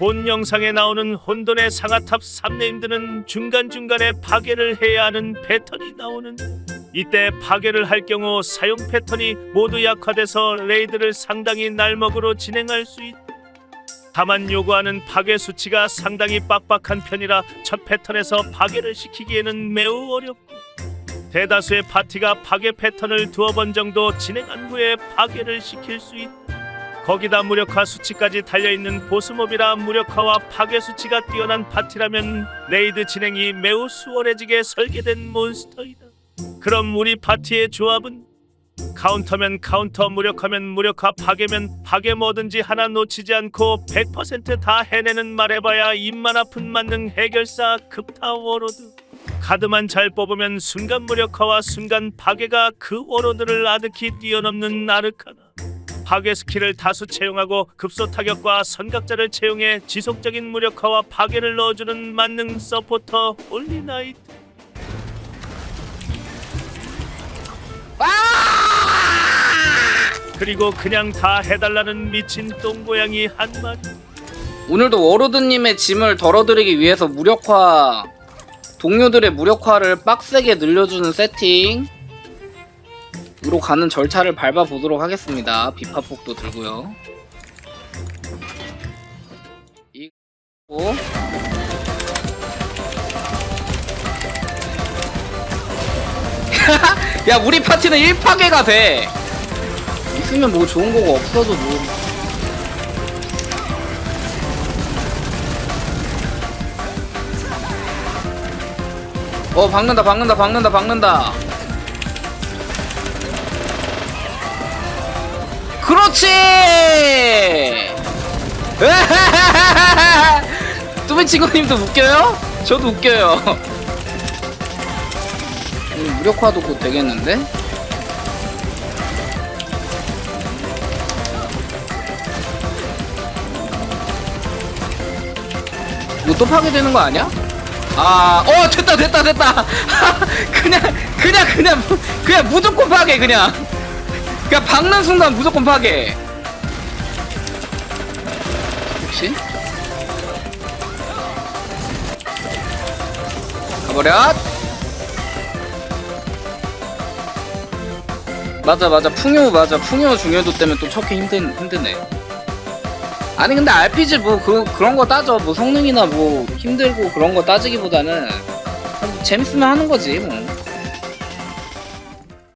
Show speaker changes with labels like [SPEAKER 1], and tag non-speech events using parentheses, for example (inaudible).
[SPEAKER 1] 본 영상에 나오는 혼돈의 상아탑 3네임드는 중간중간에 파괴를 해야 하는 패턴이 나오는데 이때 파괴를 할 경우 사용 패턴이 모두 약화돼서 레이드를 상당히 날먹으로 진행할 수 있다. 다만 요구하는 파괴 수치가 상당히 빡빡한 편이라 첫 패턴에서 파괴를 시키기에는 매우 어렵고 대다수의 파티가 파괴 패턴을 두어 번 정도 진행한 후에 파괴를 시킬 수 있다. 거기다 무력화 수치까지 달려있는 보스몹이라 무력화와 파괴 수치가 뛰어난 파티라면 레이드 진행이 매우 수월해지게 설계된 몬스터이다. 그럼 우리 파티의 조합은? 카운터면 카운터 무력하면 무력화 파괴면 파괴 뭐든지 하나 놓치지 않고 100%다 해내는 말해봐야 입만 아픈 만능 해결사 급타 워로드. 카드만 잘 뽑으면 순간 무력화와 순간 파괴가 그 워로드를 아득히 뛰어넘는 아르카나 파괴 스킬을 다수 채용하고 급소 타격과 선각자를 채용해 지속적인 무력화와 파괴를 넣어주는 만능 서포터 홀리나이트. 그리고 그냥 다 해달라는 미친 똥고양이 한 마리
[SPEAKER 2] 오늘도 워로드님의 짐을 덜어드리기 위해서 무력화 동료들의 무력화를 빡세게 늘려주는 세팅 으로 가는 절차를 밟아 보도록 하겠습니다. 비파폭도 들고요. 이고 (laughs) 야 우리 파티는 1파괴가 돼 있으면 뭐 좋은 거고 없어도 뭐 어 박는다 박는다 박는다 박는다 그렇지 (laughs) 뚜비 친구님도 웃겨요? 저도 웃겨요 음, 무력화도 곧 되겠는데? 이거 또 파괴되는 거 아니야? 아, 어, 됐다, 됐다, 됐다. (laughs) 그냥, 그냥, 그냥, 그냥 무조건 파괴, 그냥. 그냥 박는 순간 무조건 파괴. 혹시? 가버려. 맞아, 맞아. 풍요, 맞아. 풍요 중요도 때문에 또 척기 힘든, 힘드네. 아니 근데 RPG 뭐 그 그런 거 따져 뭐 성능이나 뭐 힘들고 그런 거 따지기보다는 재밌으면 하는 거지 뭐